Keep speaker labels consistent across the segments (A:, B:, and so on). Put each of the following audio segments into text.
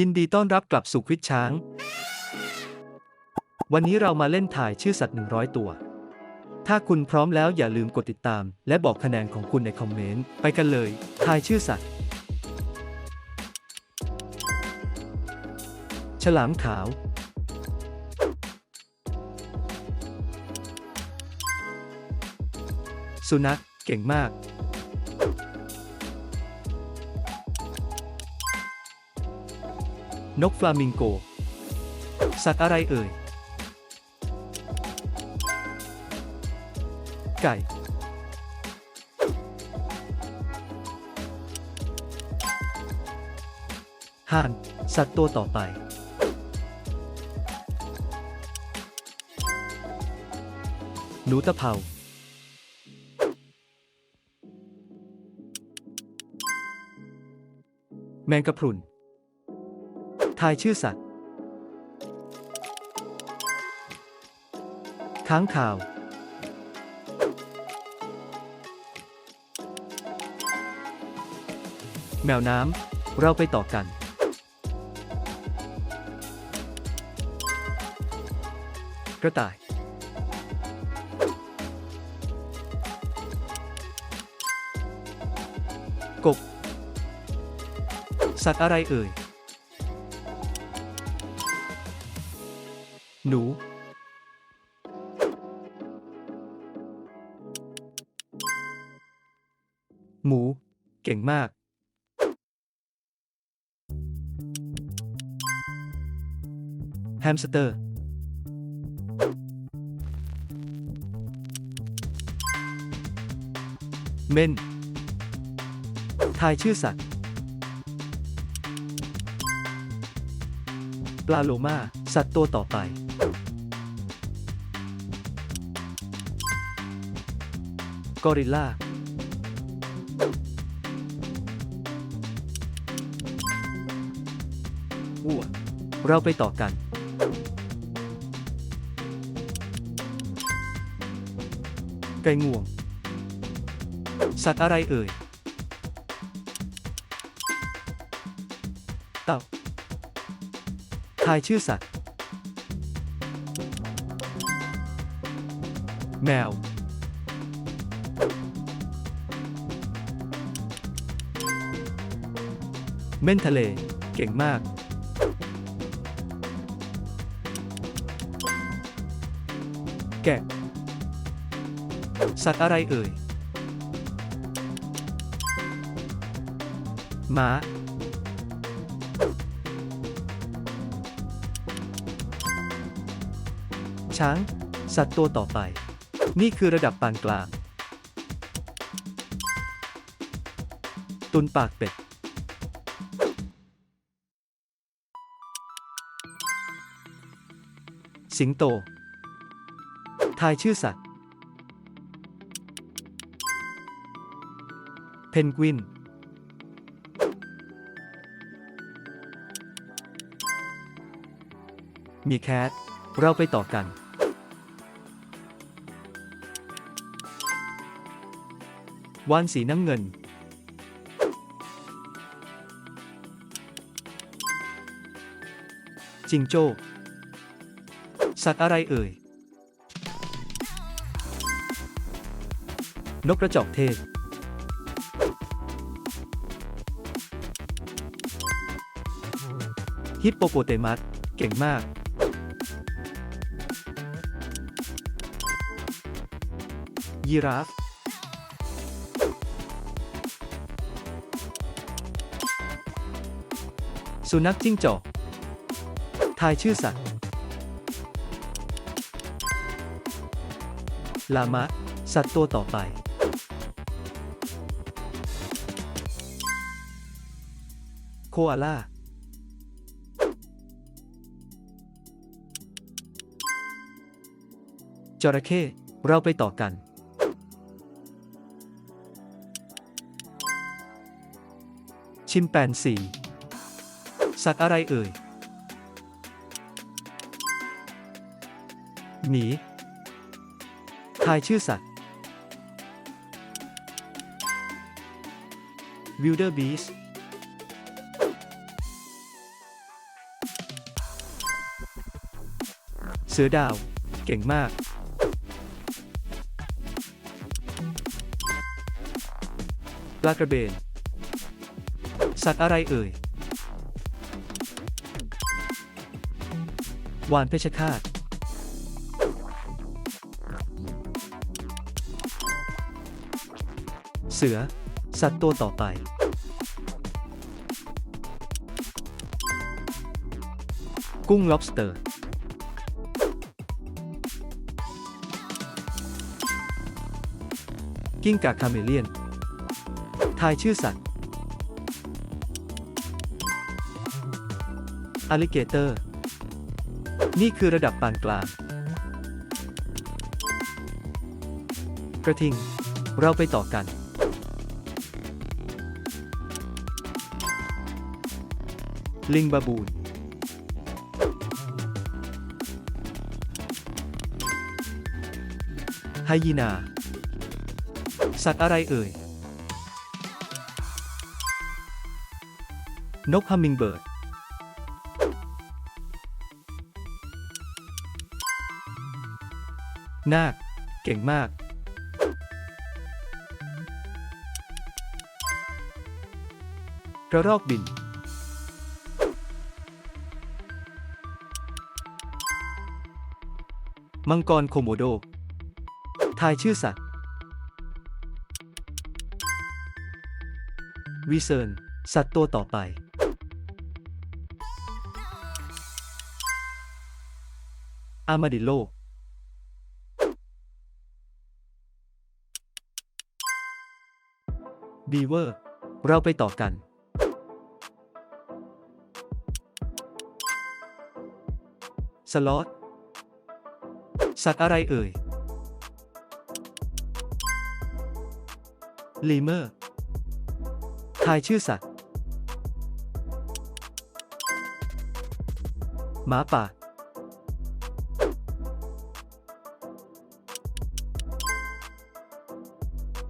A: ยินดีต้อนรับกลับสู่ควิดช้าง วันนี้เรามาเล่นถ่ายชื่อสัตว์ 100 ตัว ถ้าคุณพร้อมแล้วอย่าลืมกดติดตาม และบอกคะแนนของคุณในคอมเมนต์ ไปกันเลยทายชื่อสัตว์ ฉลามขาว สุนัข เก่งมาก นกฟลามิงโก สัตว์อะไรเอ่ย ไก่ ห่าน สัตว์ตัวต่อไป หนูตะเภาแมงกะพรุน ทายชื่อสัตว์ ค้างข่าว แมวน้ำ เราไปต่อกัน กระต่าย กบ สัตว์อะไรเอ่ย หนู หมู เก่งมาก แฮมสเตอร์ เมนทายชื่อสัตว์ ปลาโลมา สัตว์ตัวต่อไป กอริลลาวัวเราไปต่อกัน ไก่งวง สัตว์อะไรเอ่ย เต่าทายชื่อสัตว์ แมว เม่นทะเล เก่งมาก แกะ สัตว์อะไรเอ่ย ม้า ช้าง สัตว์ตัวต่อไป นี่คือระดับปานกลาง ตุนปากเป็ด สิงโต ทายชื่อสัตว์ เพนกวิน มีแคท เราไปต่อกัน วานสีน้ำเงิน จิงโจ้ สัตว์อะไรเอ่ย นกกระจอกเทศ ฮิปโปโปเตมัส เก่งมาก ยีราฟ สุนัขจิ้งจอก ทายชื่อสัตว์ ลามะ สัตว์ตัวต่อไป โคอาล่า จระเข้ เราไปต่อกัน ชิมแปนซีสัตว์อะไรเอ่ย หมี ทายชื่อสัตว์ Wilder Beast เสือดาว เก่งมาก ปลากระเบน สัตว์อะไรเอ่ย วานเพชรฆาต เสือ สัตว์ตัวต่อไป กุ้ง lobster กิ้งก่าคาเมเลียน ทายชื่อสัตว์อลิเกเตอร์ นี่คือระดับปานกลาง กระทิง เราไปต่อกัน ลิงบาบูน ไฮยีนา สัตว์อะไรเอ่ย นกฮัมมิงเบิร์ด นาค เก่งมาก กระรอกบิน มังกรโคโมโด ทายชื่อสัตว์วีเซิร์นสัตว์ตัวต่อไป อามาดิโล บีเวอร์ เราไปต่อกัน สล็อต สัตว์อะไรเอ่ยลีเมอร์ทายชื่อสัตว์ หมาป่า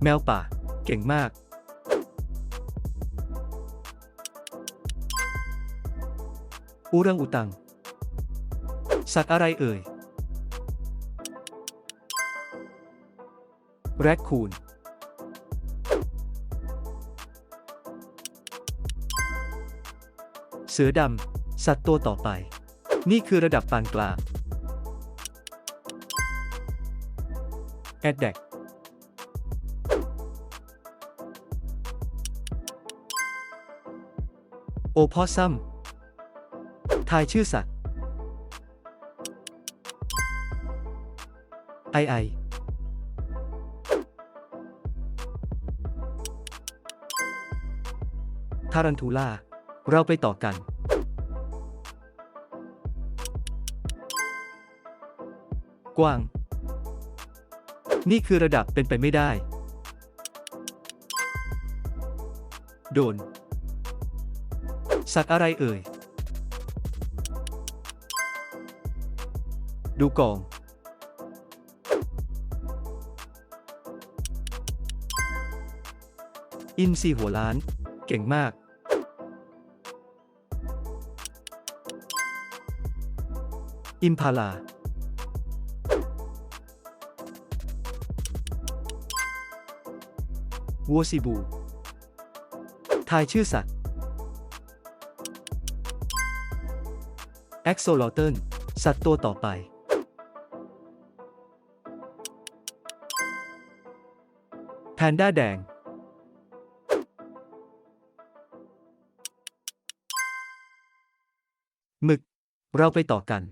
A: แมวป่า เก่งมากอูรังอุตัง สัตว์อะไรเอ่ย แรคคูนเสือดำ สัตว์ตัวต่อไป นี่คือระดับปานกลางแอดแดกโอพอซัมทายชื่อสัตว์ไอไอารันทูล่า เราไปต่อกัน กว้าง นี่คือระดับเป็นไปไม่ได้ โดน สัตว์อะไรเอ่ย ดูกอง อินซีหัวล้าน เก่งมาก อิมพาลา วัวซีบู ทายชื่อสัตว์ แอ็กโซลอเทนสัตว์ตัวต่อไป แพนด้าแดง หมึก เราไปต่อกัน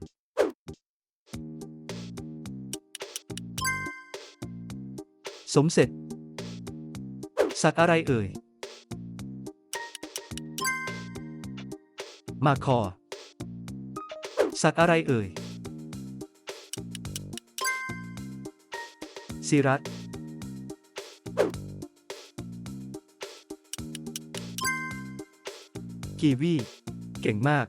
A: สมเสร็จ สัตว์อะไรเอ่ย มาคอ สัตว์อะไรเอ่ยซีรัตกีวี เก่งมาก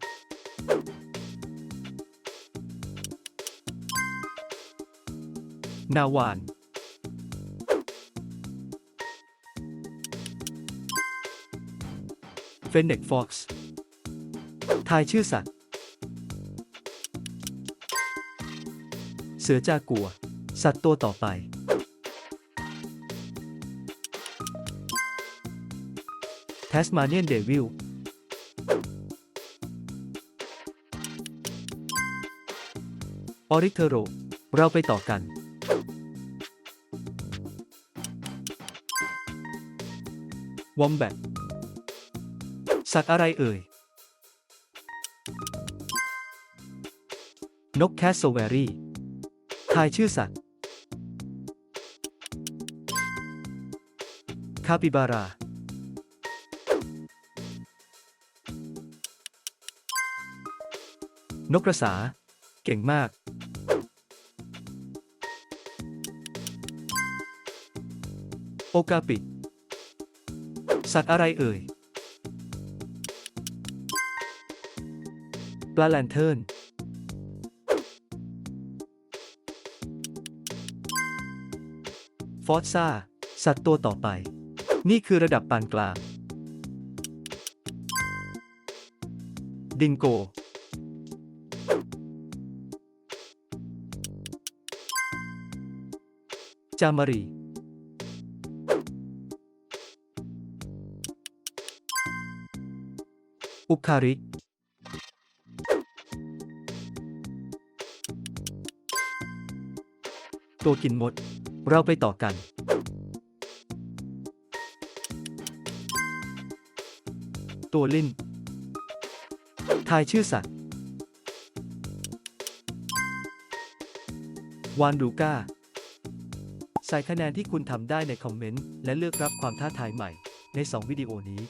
A: นาวาน เฟนเน็กฟ็อกซ์ทายชื่อสัตว์ เสือจากัว สัตว์ตัวต่อไปแทสมาเนียนเดวิลออริเทโร เราไปต่อกัน วอมแบท สัตว์อะไรเอ่ย นกแคสโซเวรี่ ทายชื่อสัตว์ คาปิบารานกกระสา เก่งมาก โอกาปิ สัตว์อะไรเอ่ย ปลาแลนเทิร์นฟอสซาสัตว์ตัวต่อไป นี่คือระดับปานกลาง ดิงโก จามารี อุคาริ ตัวกินมด เราไปต่อกัน ตัวลิ้น ทายชื่อสัตว์ วานดูก้า ใส่คะแนนที่คุณทำได้ในคอมเมนต์ และเลือกรับความท้าทายใหม่ใน 2 วิดีโอนี้